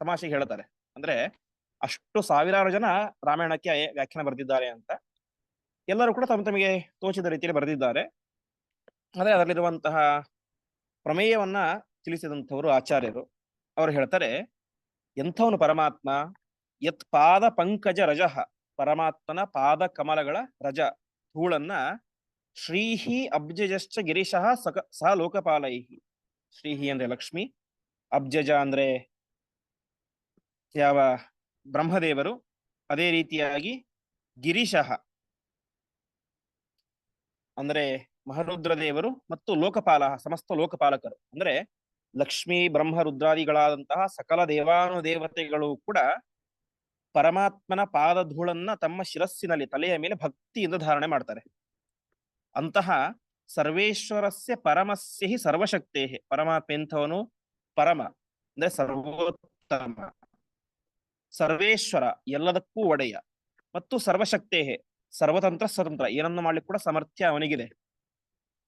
ತಮಾಷೆಗೆ ಹೇಳ್ತಾರೆ. ಅಂದ್ರೆ ಅಷ್ಟು ಸಾವಿರಾರು ಜನ ರಾಮಾಯಣಕ್ಕೆ ವ್ಯಾಖ್ಯಾನ ಬರೆದಿದ್ದಾರೆ ಅಂತ ಎಲ್ಲರೂ ಕೂಡ ತಮ್ಮ ತಮಗೆ ತೋಚಿದ ರೀತಿಯಲ್ಲಿ ಬರೆದಿದ್ದಾರೆ. ಅಂದ್ರೆ ಅದರಲ್ಲಿರುವಂತಹ ಪ್ರಮೇಯವನ್ನ ತಿಳಿಸಿದಂಥವರು ಆಚಾರ್ಯರು. ಅವರು ಹೇಳ್ತಾರೆ, ಎಂಥವನು ಪರಮಾತ್ಮ ಯತ್ ಪಾದ ಪಂಕಜ ರಜಃ, ಪರಮಾತ್ಮನ ಪಾದ ಕಮಲಗಳ ರಜ, ಧೂಳನ್ನ ಶ್ರೀಹಿ ಅಬ್ಜಜಶ್ಚ ಗಿರೀಶಃ ಸಕ, ಸಹ ಲೋಕಪಾಲೈಹಿ. ಶ್ರೀಹಿ ಅಂದ್ರೆ ಲಕ್ಷ್ಮಿ, ಅಬ್ಜಜ ಅಂದ್ರೆ ಯಾವ ಬ್ರಹ್ಮದೇವರು, ಅದೇ ರೀತಿಯಾಗಿ ಗಿರೀಶಃ. ಅಂದ್ರೆ ಮಹರುದ್ರ ದೇವರು ಮತ್ತು ಲೋಕಪಾಲ, ಸಮಸ್ತ ಲೋಕಪಾಲಕರು. ಅಂದ್ರೆ ಲಕ್ಷ್ಮೀ, ಬ್ರಹ್ಮ, ರುದ್ರಾದಿಗಳಾದಂತಹ ಸಕಲ ದೇವಾನು ದೇವತೆಗಳು ಕೂಡ ಪರಮಾತ್ಮನ ಪಾದಧೂಳನ್ನ ತಮ್ಮ ಶಿರಸ್ಸಿನಲ್ಲಿ, ತಲೆಯ ಮೇಲೆ ಭಕ್ತಿಯಿಂದ ಧಾರಣೆ ಮಾಡ್ತಾರೆ. ಅಂತಹ ಸರ್ವೇಶ್ವರಸ್ಯ ಪರಮಸ್ಯ ಹಿ ಸರ್ವಶಕ್ತೇ ಪರಮಾತ್ಮ ಎಂಥವನು ಪರಮ, ಅಂದ್ರೆ ಸರ್ವೋತ್ತಮ. ಸರ್ವೇಶ್ವರ ಎಲ್ಲದಕ್ಕೂ ಒಡೆಯ ಮತ್ತು ಸರ್ವಶಕ್ತೇ ಸರ್ವತಂತ್ರ ಸ್ವತಂತ್ರ, ಏನನ್ನು ಮಾಡ್ಲಿಕ್ಕೆ ಕೂಡ ಸಮರ್ಥ್ಯ ಅವನಿಗಿದೆ.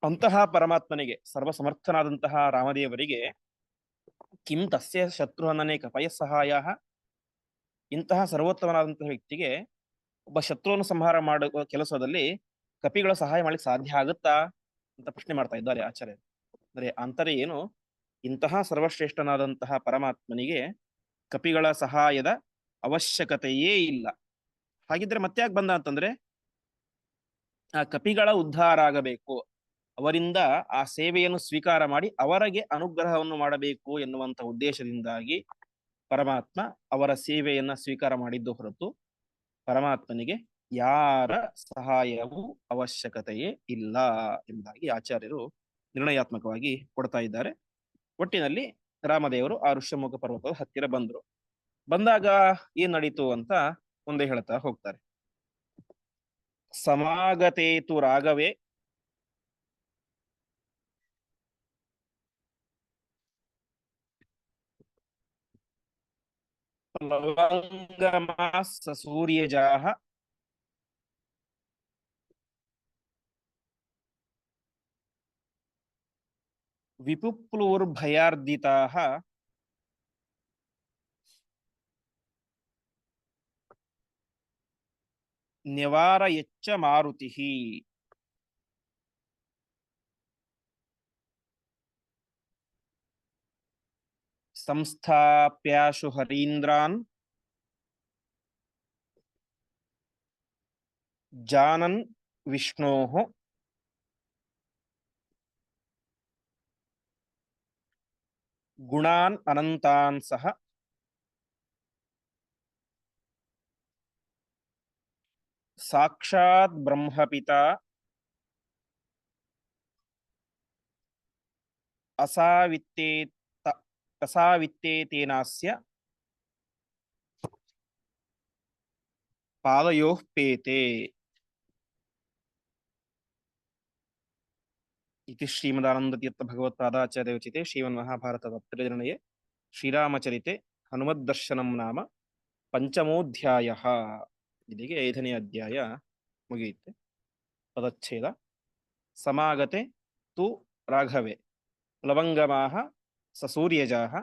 ಅಂತಹ ಪರಮಾತ್ಮನಿಗೆ ಸರ್ವ ಸಮರ್ಥನಾದಂತಹ ರಾಮದೇವರಿಗೆ ಕಿಂ ತಸ್ಯ ಶತ್ರುಹನನೇಕ ಪಯಸ್ಸಹಾಯ ಇಂತಹ ಸರ್ವೋತ್ತಮನಾದಂತಹ ವ್ಯಕ್ತಿಗೆ ಒಬ್ಬ ಶತ್ರುವನ್ನು ಸಂಹಾರ ಮಾಡುವ ಕೆಲಸದಲ್ಲಿ ಕಪಿಗಳ ಸಹಾಯ ಮಾಡ್ಲಿಕ್ಕೆ ಸಾಧ್ಯ ಆಗುತ್ತಾ ಅಂತ ಪ್ರಶ್ನೆ ಮಾಡ್ತಾ ಇದ್ದಾರೆ ಆಚಾರ್ಯ. ಅಂದ್ರೆ ಅಂತರ ಏನು? ಇಂತಹ ಸರ್ವಶ್ರೇಷ್ಠನಾದಂತಹ ಪರಮಾತ್ಮನಿಗೆ ಕಪಿಗಳ ಸಹಾಯದ ಅವಶ್ಯಕತೆಯೇ ಇಲ್ಲ. ಹಾಗಿದ್ರೆ ಮತ್ತೆ ಯಾಕೆ ಬಂದ ಅಂತಂದ್ರೆ, ಆ ಕಪಿಗಳ ಉದ್ಧಾರ ಆಗಬೇಕು. ಅವರಿಂದ ಆ ಸೇವೆಯನ್ನು ಸ್ವೀಕಾರ ಮಾಡಿ ಅವರಿಗೆ ಅನುಗ್ರಹವನ್ನು ಮಾಡಬೇಕು ಎನ್ನುವಂತ ಉದ್ದೇಶದಿಂದಾಗಿ ಪರಮಾತ್ಮ ಅವರ ಸೇವೆಯನ್ನ ಸ್ವೀಕಾರ ಮಾಡಿದ್ದು ಹೊರತು ಪರಮಾತ್ಮನಿಗೆ ಯಾರ ಸಹಾಯವು ಅವಶ್ಯಕತೆಯೇ ಇಲ್ಲ ಎಂಬುದಾಗಿ ಆಚಾರ್ಯರು ನಿರ್ಣಯಾತ್ಮಕವಾಗಿ ಕೊಡ್ತಾ ಇದ್ದಾರೆ. ಒಟ್ಟಿನಲ್ಲಿ ರಾಮದೇವರು ಆ ಋಷ್ಯಮುಖ ಪರ್ವತದ ಹತ್ತಿರ ಬಂದ್ರು. ಬಂದಾಗ ಏನ್ ನಡೀತು ಅಂತ ಮುಂದೆ ಹೇಳ್ತಾ ಹೋಗ್ತಾರೆ. ಸಮಾಗತೇತು ರಾಗವೇ ಲವಂಗಮಾಸ ಸೂರ್ಯಜಾಹ. ವಿಪುಪ್ಲುರ್ಭಯಾರ್ದಿತಾಹ ನ್ಯವಾರಯಚ್ಚ ಮಾರುತಿಃ ಸಂಸ್ಥಾಪ್ಯಾಶು ಹರೀಂದ್ರಾನ್ ಜಾನನ್ ವಿಷ್ಣೋಃ ಗುಣಾನ್ ಅನಂತಾನ್ ಸಹ ಸಾಕ್ಷಾತ್ ಬ್ರಹ್ಮಪಿತ ಅಸಾವಿತ್ತೇತ ಅಸಾವಿತ್ತೇತೇನಾಸ್ಯ ಪಾದಯೋಃ ಪೇತೆ इति श्रीमदानन्दतीर्थ भगवत्पादाचार्य विचिते श्रीमन्महाभारततत्त्वनिर्णये ಶ್ರೀರಾಮಚರಿತೆ ಹನುಮದ್ದರ್ಶನಂ ನಾಮ ಪಂಚಮೋಧ್ಯಾಯ ಇಲ್ಲಿಗೆ ಐದನೇ ಅಧ್ಯಾಯ ಮುಗಿಯುತ್ತೆ ಪದಚ್ಛೇದ ಸಮಾಗತೆ ತು ರಾಘವೆ ಲವಂಗಮಾಹ ಸಸೂರ್ಯಜಾಹ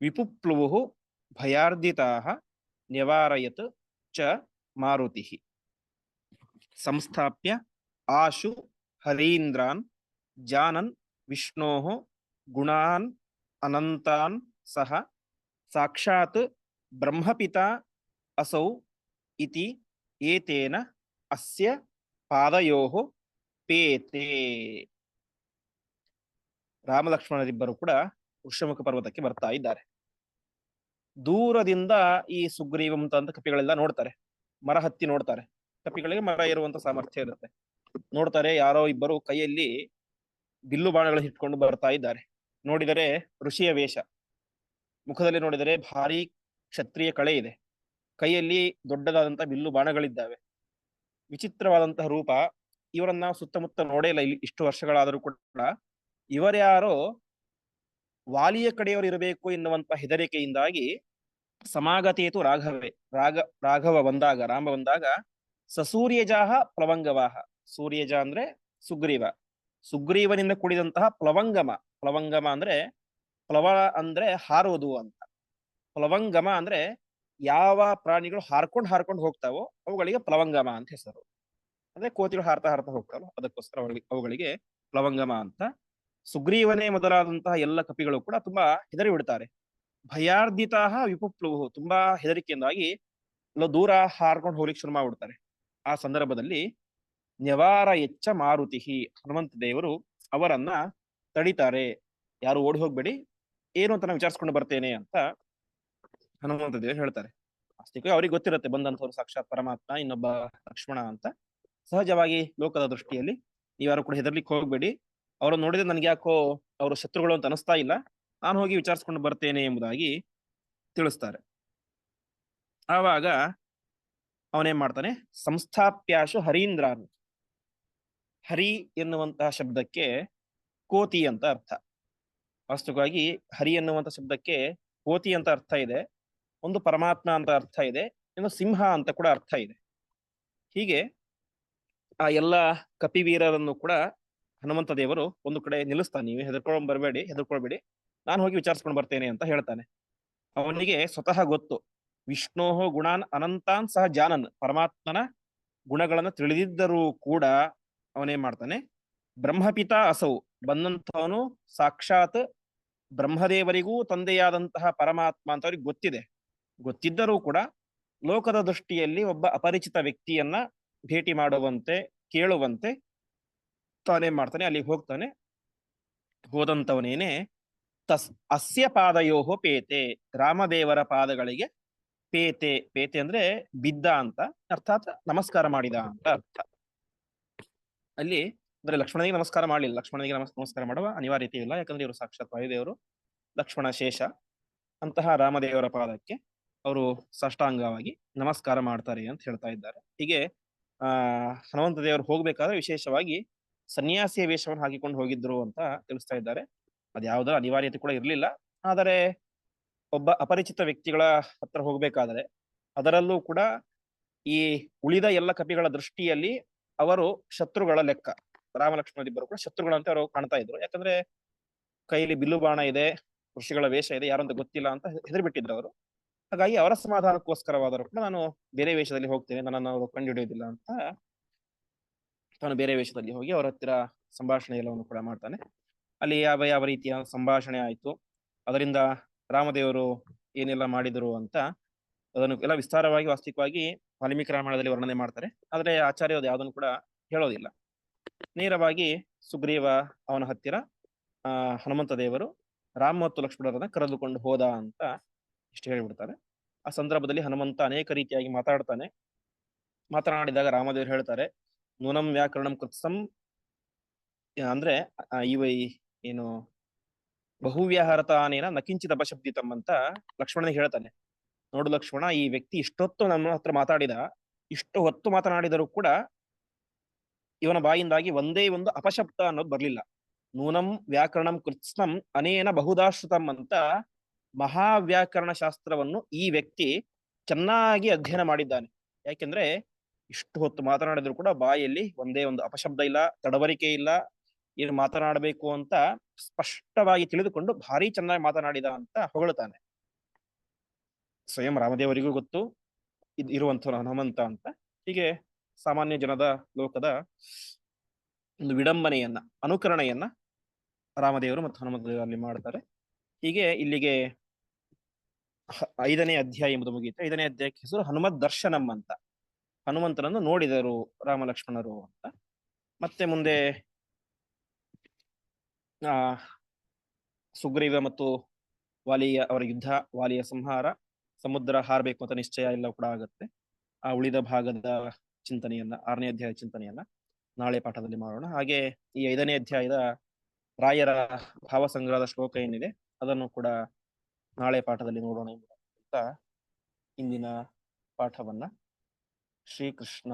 ವಿಪುಪ್ಲುವು ಭಯಾರ್ದಿತಾಹ ನ್ಯವಾರಯತ್ ಚ ಮಾರುತಿಃ ಸಂಸ್ಥಾಪ್ಯ ಆಶು ಹರೀಂದ್ರಾನ್ ಜಾನನ್ ವಿಷ್ಣೋ ಗುಣಾನ್, ಅನಂತಾನ್, ಸಹ, ಸಾಕ್ಷಾತ್, ಬ್ರಹ್ಮಪಿತ, ಅಸೌ, ಇತಿ, ಏತೇನ, ಅಸ್ಯ ಪಾದಯೋ ಪೇತೆ. ರಾಮಲಕ್ಷ್ಮಣರಿಬ್ಬರು ಕೂಡ ವೃಷಮುಖ ಪರ್ವತಕ್ಕೆ ಬರ್ತಾ ಇದ್ದಾರೆ. ದೂರದಿಂದ ಈ ಸುಗ್ರೀವಂತ ಕಪಿಗಳೆಲ್ಲ ನೋಡ್ತಾರೆ. ಮರ ಹತ್ತಿ ನೋಡ್ತಾರೆ. ಕಪಿಗಳಿಗೆ ಮರ ಇರುವಂತ ಸಾಮರ್ಥ್ಯ ಇರುತ್ತೆ. ನೋಡ್ತಾರೆ ಯಾರೋ ಇಬ್ಬರು ಕೈಯಲ್ಲಿ ಬಿಲ್ಲು ಬಾಣಗಳು ಹಿಡ್ಕೊಂಡು ಬರ್ತಾ ಇದ್ದಾರೆ. ನೋಡಿದರೆ ಋಷಿಯ ವೇಷ. ಮುಖದಲ್ಲಿ ನೋಡಿದರೆ ಭಾರಿ ಕ್ಷತ್ರಿಯ ಕಳೆ ಇದೆ. ಕೈಯಲ್ಲಿ ದೊಡ್ಡದಾದಂತಹ ಬಿಲ್ಲು ಬಾಣಗಳಿದ್ದಾವೆ. ವಿಚಿತ್ರವಾದಂತಹ ರೂಪ. ಇವರನ್ನ ಸುತ್ತಮುತ್ತ ನೋಡೇ ಇಲ್ಲ. ಇಲ್ಲಿ ಇಷ್ಟು ವರ್ಷಗಳಾದರೂ ಕೂಡ ಇವರ್ಯಾರೋ ವಾಲಿಯ ಕಡೆಯವರು ಇರಬೇಕು ಎನ್ನುವಂತಹ ಹೆದರಿಕೆಯಿಂದಾಗಿ ಸಮಾಗತೇತು ರಾಘವೇ. ರಾಗ ರಾಘವ ಬಂದಾಗ, ರಾಮ ಬಂದಾಗ, ಸಸೂರ್ಯಜಾಹ ಪ್ಲವಂಗವಾಹ ಸೂರ್ಯಜ ಅಂದ್ರೆ ಸುಗ್ರೀವ. ಸುಗ್ರೀವನಿಂದ ಕೂಡಿದಂತಹ ಪ್ಲವಂಗಮ. ಪ್ಲವಂಗಮ ಅಂದ್ರೆ ಪ್ಲವ ಅಂದ್ರೆ ಹಾರುವುದು ಅಂತ. ಪ್ಲವಂಗಮ ಅಂದ್ರೆ ಯಾವ ಪ್ರಾಣಿಗಳು ಹಾರ್ಕೊಂಡು ಹಾರ್ಕೊಂಡು ಹೋಗ್ತಾವೋ ಅವುಗಳಿಗೆ ಪ್ಲವಂಗಮ ಅಂತ ಹೆಸರು. ಅಂದ್ರೆ ಕೋತಿಗಳು ಹಾರ್ತಾ ಹಾರ್ತಾ ಹೋಗ್ತಾವೋ ಅದಕ್ಕೋಸ್ಕರ ಅವುಗಳಿಗೆ ಪ್ಲವಂಗಮ ಅಂತ. ಸುಗ್ರೀವನೇ ಮೊದಲಾದಂತಹ ಎಲ್ಲ ಕಪಿಗಳು ಕೂಡ ತುಂಬಾ ಹೆದರಿ ಬಿಡ್ತಾರೆ. ಭಯಾರ್ಧಿತಾಹ ವಿಪುಪ್ಲುವು ತುಂಬಾ ಹೆದರಿಕೆಯಿಂದಾಗಿ ಎಲ್ಲ ದೂರ ಹಾರ್ಕೊಂಡು ಹೋಗ್ಲಿಕ್ಕೆ ಶುರು ಮಾಡ್ಬಿಡ್ತಾರೆ. ಆ ಸಂದರ್ಭದಲ್ಲಿ ನ್ಯವಾರ ಎಚ್ಚ ಮಾರುತಿ ಹನುಮಂತ ದೇವರು ಅವರನ್ನ ತಡಿತಾರೆ. ಯಾರು ಓಡಿ ಹೋಗ್ಬೇಡಿ, ಏನು ಅಂತ ನಾನು ವಿಚಾರಿಸ್ಕೊಂಡು ಬರ್ತೇನೆ ಅಂತ ಹನುಮಂತ ದೇವರು ಹೇಳ್ತಾರೆ. ಅಷ್ಟಕ್ಕೆ ಅವ್ರಿಗೆ ಗೊತ್ತಿರುತ್ತೆ, ಬಂದಂಥವ್ರು ಸಾಕ್ಷಾತ್ ಪರಮಾತ್ಮ, ಇನ್ನೊಬ್ಬ ಲಕ್ಷ್ಮಣ ಅಂತ. ಸಹಜವಾಗಿ ಲೋಕದ ದೃಷ್ಟಿಯಲ್ಲಿ ನೀವ್ಯಾರು ಕೂಡ ಹೆದರ್ಲಿಕ್ಕೆ ಹೋಗ್ಬೇಡಿ. ಅವರು ನೋಡಿದ್ರೆ ನನ್ಗೆ ಯಾಕೋ ಅವರು ಶತ್ರುಗಳು ಅಂತ ಅನಿಸ್ತಾ ಇಲ್ಲ. ನಾನು ಹೋಗಿ ವಿಚಾರಿಸ್ಕೊಂಡು ಬರ್ತೇನೆ ಎಂಬುದಾಗಿ ತಿಳಿಸ್ತಾರೆ. ಆವಾಗ ಅವನೇನ್ ಮಾಡ್ತಾನೆ, ಸಂಸ್ಥಾಪ್ಯಾಶು ಹರೀಂದ್ರಾನ್. ಹರಿ ಎನ್ನುವಂತಹ ಶಬ್ದಕ್ಕೆ ಕೋತಿ ಅಂತ ಅರ್ಥ. ವಾಸ್ತವವಾಗಿ ಹರಿ ಎನ್ನುವಂತಹ ಶಬ್ದಕ್ಕೆ ಕೋತಿ ಅಂತ ಅರ್ಥ ಇದೆ, ಒಂದು ಪರಮಾತ್ಮ ಅಂತ ಅರ್ಥ ಇದೆ, ಇನ್ನು ಸಿಂಹ ಅಂತ ಕೂಡ ಅರ್ಥ ಇದೆ. ಹೀಗೆ ಆ ಎಲ್ಲ ಕಪಿವೀರರನ್ನು ಕೂಡ ಹನುಮಂತ ದೇವರು ಒಂದು ಕಡೆ ನಿಲ್ಲಿಸ್ತಾನೆ. ನೀವು ಹೆದರ್ಕೊಂಡ್ ಬರಬೇಡಿ, ಹೆದರ್ಕೊಳ್ಬೇಡಿ, ನಾನು ಹೋಗಿ ವಿಚಾರಿಸ್ಕೊಂಡು ಬರ್ತೇನೆ ಅಂತ ಹೇಳ್ತಾನೆ. ಅವನಿಗೆ ಸ್ವತಃ ಗೊತ್ತು, ವಿಷ್ಣೋಹೋ ಗುಣಾನ್ ಅನಂತಾನ್ ಸಹ ಜಾನನ್, ಪರಮಾತ್ಮನ ಗುಣಗಳನ್ನು ತಿಳಿದಿದ್ದರೂ ಕೂಡ ಅವನೇನ್ ಮಾಡ್ತಾನೆ? ಬ್ರಹ್ಮಪಿತ ಅಸೌ, ಬಂದಂಥವನು ಸಾಕ್ಷಾತ್ ಬ್ರಹ್ಮದೇವರಿಗೂ ತಂದೆಯಾದಂತಹ ಪರಮಾತ್ಮ ಅಂತ ಅವ್ರಿಗೆ ಗೊತ್ತಿದೆ. ಗೊತ್ತಿದ್ದರೂ ಕೂಡ ಲೋಕದ ದೃಷ್ಟಿಯಲ್ಲಿ ಒಬ್ಬ ಅಪರಿಚಿತ ವ್ಯಕ್ತಿಯನ್ನ ಭೇಟಿ ಮಾಡುವಂತೆ, ಕೇಳುವಂತೆ ತಾನೇ ಮಾಡ್ತಾನೆ? ಅಲ್ಲಿಗೆ ಹೋಗ್ತಾನೆ. ಹೋದಂತವನೇನೆ ತಸ್ ಅಸ್ಯ ಪಾದಯೋಹೋ ಪೇತೆ, ರಾಮದೇವರ ಪಾದಗಳಿಗೆ ಪೇತೆ ಪೇತೆ ಅಂದ್ರೆ ಬಿದ್ದ ಅಂತ ಅರ್ಥಾತ್ ನಮಸ್ಕಾರ ಮಾಡಿದ ಅಂತ ಅರ್ಥ. ಅಲ್ಲಿ ಅಂದ್ರೆ ಲಕ್ಷ್ಮಣನಿಗೆ ನಮಸ್ಕಾರ ಮಾಡಲಿಲ್ಲ. ಲಕ್ಷ್ಮಣನಿಗೆ ನಮಸ್, ನಮಸ್ಕಾರ ಮಾಡುವ ಅನಿವಾರ್ಯತೆ ಇಲ್ಲ. ಯಾಕಂದ್ರೆ ಇವರು ಸಾಕ್ಷಾತ್ ವಾಯುದೇವರು. ಲಕ್ಷ್ಮಣ ಶೇಷ. ಅಂತಹ ರಾಮದೇವರ ಪಾದಕ್ಕೆ ಅವರು ಸಾಷ್ಟಾಂಗವಾಗಿ ನಮಸ್ಕಾರ ಮಾಡ್ತಾರೆ ಅಂತ ಹೇಳ್ತಾ ಇದ್ದಾರೆ. ಹೀಗೆ, ಆ, ಹನುಮಂತ ದೇವರು ಹೋಗ್ಬೇಕಾದ್ರೆ ವಿಶೇಷವಾಗಿ ಸನ್ಯಾಸಿಯ ವೇಷವನ್ನು ಹಾಕಿಕೊಂಡು ಹೋಗಿದ್ರು ಅಂತ ತಿಳಿಸ್ತಾ ಇದ್ದಾರೆ. ಅದ್ಯಾವುದರ ಅನಿವಾರ್ಯತೆ ಕೂಡ ಇರಲಿಲ್ಲ. ಆದರೆ ಒಬ್ಬ ಅಪರಿಚಿತ ವ್ಯಕ್ತಿಗಳ ಹತ್ರ ಹೋಗ್ಬೇಕಾದ್ರೆ ಅದರಲ್ಲೂ ಕೂಡ ಈ ಉಳಿದ ಎಲ್ಲ ಕಪಿಗಳ ದೃಷ್ಟಿಯಲ್ಲಿ ಅವರು ಶತ್ರುಗಳ ಲೆಕ್ಕ. ರಾಮ ಲಕ್ಷ್ಮಣರಿಬ್ಬರು ಕೂಡ ಶತ್ರುಗಳಂತೆ ಅವರು ಕಾಣ್ತಾ ಇದ್ರು. ಯಾಕಂದ್ರೆ ಕೈಲಿ ಬಿಲ್ಲು ಬಾಣ ಇದೆ, ಋಷಿಗಳ ವೇಷ ಇದೆ, ಯಾರು ಅಂತ ಗೊತ್ತಿಲ್ಲ ಅಂತ ಹೆದರಿ ಬಿಟ್ಟಿದ್ರು ಅವರು. ಹಾಗಾಗಿ ಅವರ ಸಮಾಧಾನಕ್ಕೋಸ್ಕರವಾದರೂ ಕೂಡ ನಾನು ಬೇರೆ ವೇಷದಲ್ಲಿ ಹೋಗ್ತೇನೆ, ನನ್ನನ್ನು ಅವರು ಕಂಡುಹಿಡಿಯೋದಿಲ್ಲ ಅಂತ ತಾನು ಬೇರೆ ವೇಷದಲ್ಲಿ ಹೋಗಿ ಅವರ ಹತ್ತಿರ ಸಂಭಾಷಣೆ ಎಲ್ಲವನ್ನು ಕೂಡ ಮಾಡ್ತಾನೆ. ಅಲ್ಲಿ ಯಾವ ಯಾವ ರೀತಿಯ ಸಂಭಾಷಣೆ ಆಯ್ತು, ಅದರಿಂದ ರಾಮದೇವರು ಏನೆಲ್ಲ ಮಾಡಿದರು ಅಂತ ಅದನ್ನು ಎಲ್ಲ ವಿಸ್ತಾರವಾಗಿ, ವಾಸ್ತವಿಕವಾಗಿ ವಾಲ್ಮೀಕಿ ರಾಮಾಯಣದಲ್ಲಿ ವರ್ಣನೆ ಮಾಡ್ತಾರೆ. ಆದ್ರೆ ಆಚಾರ್ಯ ಅದು ಯಾವುದನ್ನು ಕೂಡ ಹೇಳೋದಿಲ್ಲ. ನೇರವಾಗಿ ಸುಗ್ರೀವ ಅವನ ಹತ್ತಿರ, ಆ, ಹನುಮಂತ ದೇವರು ರಾಮ ಮತ್ತು ಲಕ್ಷ್ಮಣರನ್ನ ಕರೆದುಕೊಂಡು ಹೋದ ಅಂತ ಇಷ್ಟು ಹೇಳಿಬಿಡ್ತಾರೆ. ಆ ಸಂದರ್ಭದಲ್ಲಿ ಹನುಮಂತ ಅನೇಕ ರೀತಿಯಾಗಿ ಮಾತಾಡ್ತಾನೆ. ಮಾತನಾಡಿದಾಗ ರಾಮದೇವರು ಹೇಳ್ತಾರೆ, ನೂನಂ ವ್ಯಾಕರಣಂ ಕೃತ್ಸಂ. ಅಂದ್ರೆ ಇವೈ ಏನು, ಬಹುವ್ಯಾಹಾರತಾನೇನ ನಕಿಂಚಿತ ಅಪಶಬ್ದಿತಂ ಅಂತ ಲಕ್ಷ್ಮಣನಿಗೆ ಹೇಳ್ತಾನೆ. ನೋಡು ಲಕ್ಷ್ಮಣ, ಈ ವ್ಯಕ್ತಿ ಇಷ್ಟೊತ್ತು ನಮ್ಮ ಹತ್ರ ಮಾತಾಡಿದ, ಇಷ್ಟು ಹೊತ್ತು ಮಾತನಾಡಿದರೂ ಕೂಡ ಇವನ ಬಾಯಿಂದಾಗಿ ಒಂದೇ ಒಂದು ಅಪಶಬ್ದ ಅನ್ನೋದು ಬರ್ಲಿಲ್ಲ. ನೂನಂ ವ್ಯಾಕರಣಂ ಕೃತ್ಸ್ನಂ ಅನೇನ ಬಹುದಾಶ್ರಿತಂ ಅಂತ ಮಹಾವ್ಯಾಕರಣ ಶಾಸ್ತ್ರವನ್ನು ಈ ವ್ಯಕ್ತಿ ಚೆನ್ನಾಗಿ ಅಧ್ಯಯನ ಮಾಡಿದ್ದಾನೆ. ಯಾಕೆಂದ್ರೆ ಇಷ್ಟು ಹೊತ್ತು ಮಾತನಾಡಿದ್ರು ಕೂಡ ಬಾಯಲ್ಲಿ ಒಂದೇ ಒಂದು ಅಪಶಬ್ದ ಇಲ್ಲ, ತಡವರಿಕೆ ಇಲ್ಲ, ಏನು ಮಾತನಾಡಬೇಕು ಅಂತ ಸ್ಪಷ್ಟವಾಗಿ ತಿಳಿದುಕೊಂಡು ಭಾರಿ ಚೆನ್ನಾಗಿ ಮಾತನಾಡಿದ ಅಂತ ಹೊಗಳುತ್ತಾನೆ ಸ್ವಯಂ ರಾಮದೇವರಿಗೂ ಗೊತ್ತು. ಇರುವಂತ ಹನುಮಂತ ಅಂತ. ಹೀಗೆ ಸಾಮಾನ್ಯ ಜನದ ಲೋಕದ ಒಂದು ವಿಡಂಬನೆಯನ್ನ, ಅನುಕರಣೆಯನ್ನ ರಾಮದೇವರು ಮತ್ತು ಹನುಮಂತ ದೇವರು ಅಲ್ಲಿ ಮಾಡ್ತಾರೆ. ಹೀಗೆ ಇಲ್ಲಿಗೆ ಐದನೇ ಅಧ್ಯಾಯ ಎಂಬುದು ಮುಗಿಯುತ್ತೆ. ಐದನೇ ಅಧ್ಯಾಯಕ್ಕೆ ಹೆಸರು ಹನುಮತ್ ದರ್ಶನಂ ಅಂತ. ಹನುಮಂತನನ್ನು ನೋಡಿದರು ರಾಮ ಲಕ್ಷ್ಮಣರು ಅಂತ. ಮತ್ತೆ ಮುಂದೆ ಆ ಸುಗ್ರೀವ ಮತ್ತು ವಾಲಿಯ ಅವರ ಯುದ್ಧ, ವಾಲಿಯ ಸಂಹಾರ ಸಮುದ್ರ ಹಾರಬೇಕು ಅಂತ ನಿಶ್ಚಯ ಎಲ್ಲ ಕೂಡ ಆಗುತ್ತೆ. ಆ ಉಳಿದ ಭಾಗದ ಚಿಂತನೆಯನ್ನ, ಆರನೇ ಅಧ್ಯಾಯ ಚಿಂತನೆಯನ್ನ ನಾಳೆ ಪಾಠದಲ್ಲಿ ಮಾಡೋಣ. ಹಾಗೆ ಈ ಐದನೇ ಅಧ್ಯಾಯದ ರಾಯರ ಭಾವಸಂಗ್ರಹದ ಶ್ಲೋಕ ಏನಿದೆ, ಅದನ್ನು ಕೂಡ ನಾಳೆ ಪಾಠದಲ್ಲಿ ನೋಡೋಣ ಅಂತ ಇಂದಿನ ಪಾಠವನ್ನ ಶ್ರೀಕೃಷ್ಣ